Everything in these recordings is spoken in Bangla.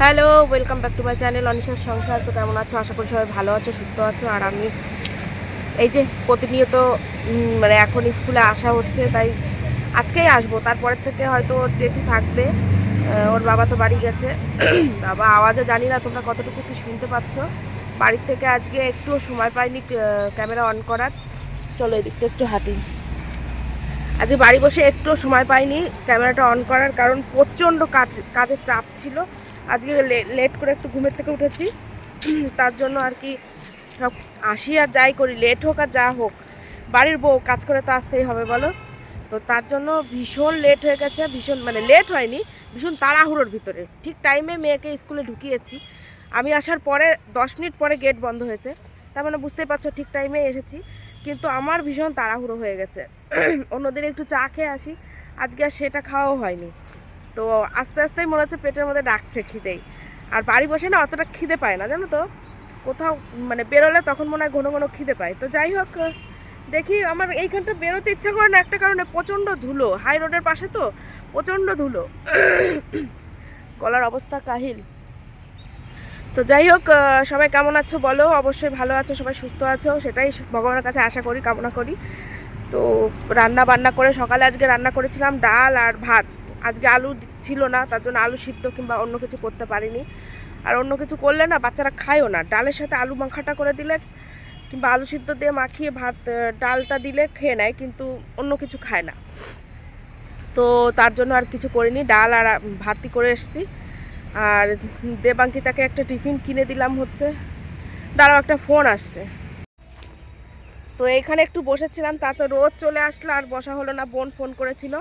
Hello welcome back to my channel অনিশার সংসার। তো কেমন আছো? আশা করি সবাই ভালো আছো, সুস্থ আছো। আর আমি এই যে প্রতিনিয়ত মানে এখন স্কুলে আসা হচ্ছে, তাই আজকেই আসব। তারপরের থেকে হয়তো জেঠু থাকবে ওর বাবা তো বাড়ি গেছে। বাবা, আওয়াজও জানি না তোমরা কতটুকু কি শুনতে পাচ্ছ। বাড়ির থেকে আজকে একটুও সময় পাইনি ক্যামেরা অন করার। চলো এদিকটা একটু হাঁটি। আজকে বাড়ি বসে একটু সময় পাইনি ক্যামেরাটা অন করার, কারণ প্রচণ্ড কাজ, কাজের চাপ ছিল। আজকে লেট করে একটু ঘুমের থেকে উঠেছি। তার জন্য আর কি সব আসি আর যাই করি লেট হোক আর যা হোক। বাড়ির বউ কাজ করে তো আসতেই হবে, বলো? তো তার জন্য ভীষণ লেট হয়ে গেছে, ভীষণ মানে লেট হয়নি, ভীষণ তাড়াহুড়োর ভিতরে। ঠিক টাইমে মেয়েকে স্কুলে ঢুকিয়েছি। আমি আসার পরে, দশ মিনিট পরে গেট বন্ধ হয়েছে। তার মানে বুঝতেই পারছ, ঠিক টাইমে এসেছি। কিন্তু আমার ভীষণ তাড়াহুড়ো হয়ে গেছে। অন্যদিন একটু চা খেয়ে আসি। আজকে আর সেটা খাওয়াও হয়নি। তো আস্তে আস্তেই মনে হচ্ছে পেটের মধ্যে ডাকছে খিদেই। আর বাড়ি বসে না অতটা খিদে পায় না, জানো তো? কোথাও মানে বেরোলে তখন মনে হয় ঘন ঘন খিদে পায়। তো যাই হোক, দেখি আমার এইখানটা বেরোতে ইচ্ছা করে না একটা কারণে প্রচণ্ড ধুলো, হাই রোডের পাশে তো প্রচণ্ড ধুলো। গলার অবস্থা কাহিল। তো যাই হোক সবাই কেমন আছো বলো? অবশ্যই ভালো আছো, সবাই সুস্থ আছো, সেটাই ভগবানের কাছে আশা করি, কামনা করি। তো রান্না বান্না করে সকালে আজকে রান্না করেছিলাম ডাল আর ভাত। আজকে আলু ছিল না, তার জন্য আলু সিদ্ধ কিংবা অন্য কিছু করতে পারিনি। আর অন্য কিছু করলে না বাচ্চারা খায়ও না। ডালের সাথে আলু মাখাটা করে দিলে কিংবা আলু সিদ্ধ দিয়ে মাখিয়ে ভাত ডালটা দিলে খেয়ে নেয়, কিন্তু অন্য কিছু খায় না। তো তার জন্য আর কিছু করিনি। ডাল আর ভাতই করে এসেছি। আর দেবাঙ্কিতাকে একটা টিফিন কিনে দিলাম হচ্ছে। দাঁড়াও, একটা ফোন আসছে। তো এখানে একটু বসেছিলাম, তা তো রোদ চলে আসলো, আর বসা হলো না, বোন ফোন করেছিল।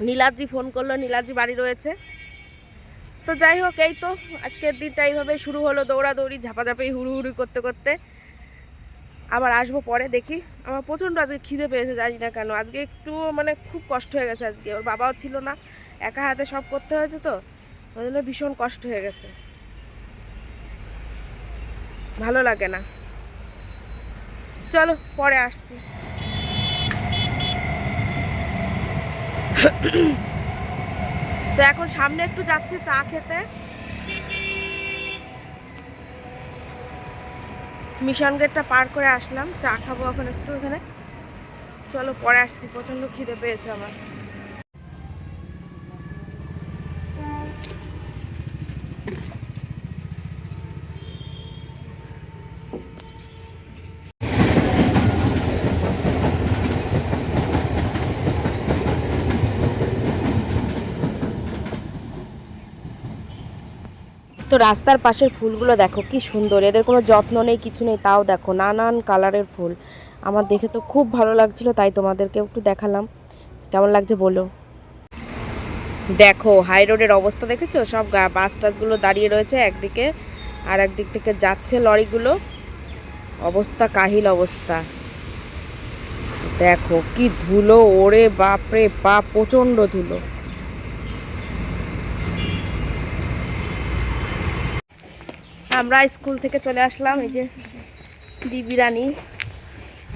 নীলাদ্রি ফোন করল, নীলাদ্রি বাড়ি রয়েছে। তো যাই হোক, এই তো, আজকের দিনটা এইভাবে শুরু হলো দৌড়াদৌড়ি, ঝাপাঝাপি, হুড়ুহুড়ি করতে করতে। আবার আসব পরে, দেখি। আমার প্রচণ্ড আজকে খিদে পেয়েছে, জানি না কেন। আজকে একটু মানে খুব কষ্ট হয়ে গেছে আজকে। ওর বাবাও ছিল না, একা হাতে সব করতে হয়েছে তো, ওই জন্য ভীষণ কষ্ট হয়ে গেছে। ভালো লাগে না। চলো, পরে আসছি। তো এখন সামনে একটু যাচ্ছে চা খেতে। মিশন গেটটা পার করে আসলাম, চা খাব এখন একটু এখানে। চলো, পরে আসছি প্রচণ্ড খিদে পেয়েছে আমার। তো রাস্তার পাশের ফুলগুলো দেখো, কি সুন্দর। এদের কোনো যত্ন নেই, কিছু নেই, তাও দেখো, নানান কালারের ফুল। আমার দেখে তো খুব ভালো লাগছিল, তাই তোমাদেরকে একটু দেখালাম। কেমন লাগছে বলো? দেখো, হাই রোডের অবস্থা দেখেছ? সব বাস টাসগুলো দাঁড়িয়ে রয়েছে একদিকে, আর একদিক থেকে যাচ্ছে লরিগুলো। অবস্থা কাহিল অবস্থা। দেখো, কি ধুলো, ওরে বাপরে বাপ প্রচণ্ড ধুলো। আমরা স্কুল থেকে চলে আসলাম, এই যে দিবি রানী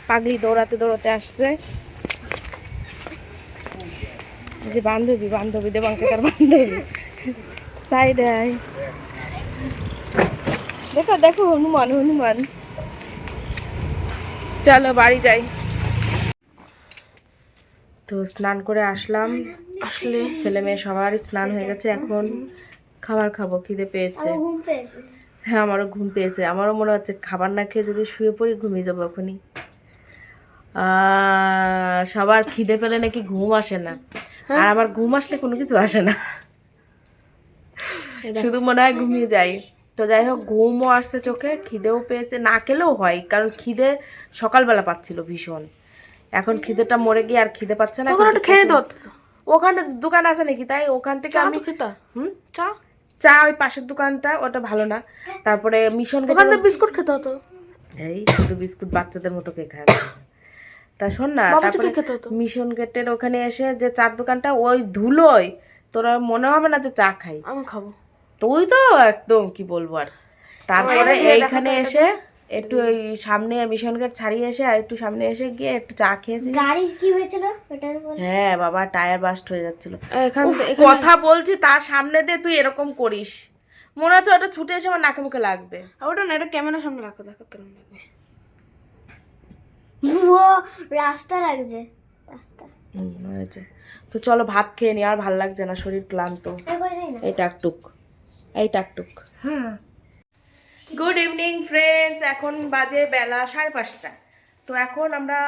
পাগলি দৌড়াতে দৌড়াতে আসছে। যে বান্ধবী বান্ধবী দেবাঙ্কিতার বান্ধবী। সাইডে দেখো দেখো, হনুমান হনুমান। চলো, বাড়ি যাই। তো স্নান করে আসলাম। আসলে ছেলে মেয়ে সবারই স্নান হয়ে গেছে, এখন খাবার খাব, খিদে পেয়েছে। হ্যাঁ আমারও ঘুম পেয়েছে। আমারও মনে হচ্ছে খাবার না খেয়ে যদি শুয়ে পড়ি ঘুমিয়ে যাব এখনই। সবার খিদে পেলে নাকি ঘুম আসে না। আর আমার ঘুম আসলে কোনো কিছু আসে না। শুধু মনে হয় ঘুমিয়ে যাই। তো যাই হোক ঘুমও আসছে চোখে খিদেও পেয়েছে। না খেলেও হয় কারণ খিদে সকালবেলা পাচ্ছিল ভীষণ। এখন খিদেটা মরে গিয়ে আর খিদে পাচ্ছে না ওখানে দোকান আছে নাকি তাই? ওখান থেকে আমি হুম? চা? চা ওই পাশের দোকানটা ওটা ভালো না। তারপরে মিশন ওখানে বিস্কুট খেতে হতো? এই শুধু বিস্কুট বাচ্চাদের মতো কে খায় তা শোন না তারপরে মিশন গেটের ওখানে এসে যে চার দোকানটা ওই ধুলোয় তোরা মনে হবে না যে চা খাই। আমি খাব। তুই তো একদম কি বলব আর। তারপরে এইখানে এসে একটু ওই সামনে মিশন গেট ছাড়িয়ে এসে আর একটু সামনে এসে গিয়ে একটু চা খেয়েছি। গাড়ির কি হয়েছিল? হ্যাঁ বাবা টায়ার বাস্ট হয়ে যাচ্ছিল। এখান কথা বলছি তার সামনে দিয়ে তুই এরকম করিস। মনে হচ্ছে ওটা ছুটে এসে আমার নাকে মুখে লাগবে। ওটা না এটা ক্যামেরার সামনে রাখো দেখো কেমন লাগবে। ও রাস্তা লাগছে। রাস্তা। হুম, হয়েছে। তো চলো ভাত খেয়ে নি আর ভালো লাগছে না শরীর ক্লান্ত। এই টাকটুক। এই টাকটুক। হ্যাঁ। গুড ইভিনিং ফ্রেন্ডস এখন বাজে বেলা সাড়ে পাঁচটা। তো এখন আমরা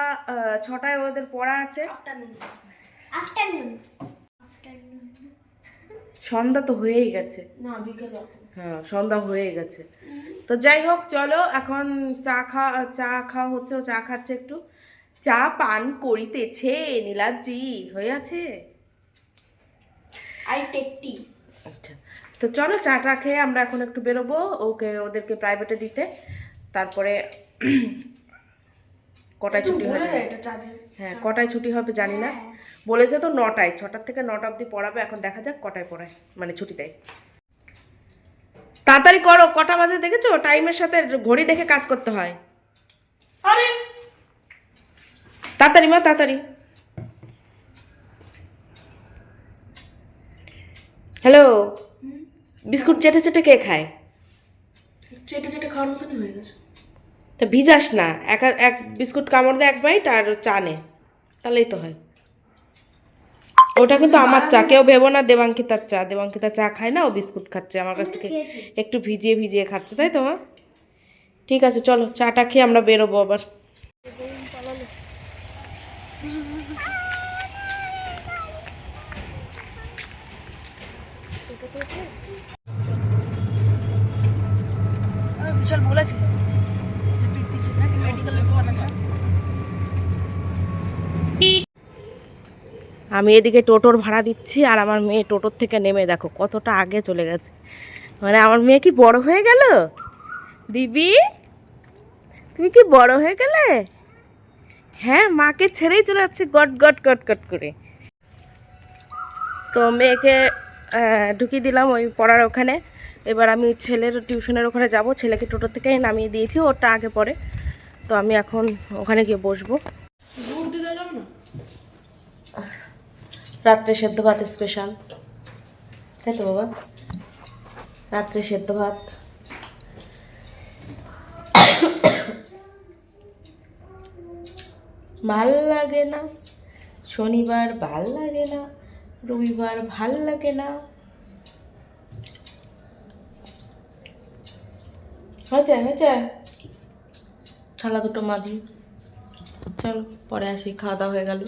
ছটায় ওদের পড়া আছে। আফটারনুন আফটারনুন সন্ধ্যা তো হয়েই গেছে। না বিকেল হ্যাঁ সন্ধ্যা হয়ে গেছে। তো যাই হোক চলো এখন চা খাওয়া চা খাওয়া হচ্ছে ও চা খাচ্ছে একটু। চা পান করিতেছে নীলাদ্রি। হয়ে আছে? আই টেক টি আচ্ছা। তো চলো চাটা খেয়ে আমরা এখন একটু বেরোবো ওকে ওদেরকে প্রাইভেটে দিতে। তারপরে কটায় ছুটি হয়ে যাবে দেবে হ্যাঁ কটায় ছুটি হবে জানি না। বলেছে তো নটায় ছটার থেকে নটা অবধি পড়াবে এখন দেখা যাক কটায় পড়ায় মানে ছুটি দেয়। তাড়াতাড়ি করো কটা বাজে দেখেছ? টাইমের সাথে ঘড়ি দেখে কাজ করতে হয়। আরে! তাড়াতাড়ি মা তাড়াতাড়ি। হ্যালো বিস্কুট চেটে চেটে কে খায়? চেটে চেটে খাওয়ার মতনই হয়ে গেছে। তা ভিজাস না এক এক বিস্কুট কামড় দে এক বাইট আর চা নে তাহলেই তো হয়। ওটা কিন্তু আমার চা কেউ ভেবো না দেবাঙ্কিতার চা দেবাঙ্কিতা চা খায় না ও বিস্কুট খাচ্ছে আমার কাছ থেকে একটু ভিজিয়ে ভিজিয়ে খাচ্ছে তাই তো ঠিক আছে চলো চাটা খেয়ে আমরা বেরোবো আবার। আমি বলেছিল আমি এদিকে টোটোর ভাড়া দিচ্ছি আর আমার মেয়ে টোটোর থেকে নেমে দেখো কতটা আগে চলে গেছে। মানে আমার মেয়ে কি বড় হয়ে গেল? দিবি? তুমি কি বড় হয়ে গেলে? হ্যাঁ মাকে ছেড়েই চলে যাচ্ছে গট গট গট গট করে। তো মেয়েকে ঢুকিয়ে দিলাম ওই পড়ার ওখানে। এবার আমি ছেলের টিউশনের ওখানে যাব, ছেলেকে টোটো থেকে নামিয়ে দিয়েছি ওটা আগে পড়ে তো আমি এখন ওখানে গিয়ে বসবো। রাত্রে সেদ্ধ ভাত স্পেশাল তাই তো বাবা? রাত্রে সেদ্ধ ভাত। ভালো লাগে না। শনিবার ভালো লাগে না। রবিবার ভালো লাগে না। হয়েছে হয়েছে? থালা দুটো মাঝি চলো পরে আসি খাওয়া দাওয়া হয়ে গেল।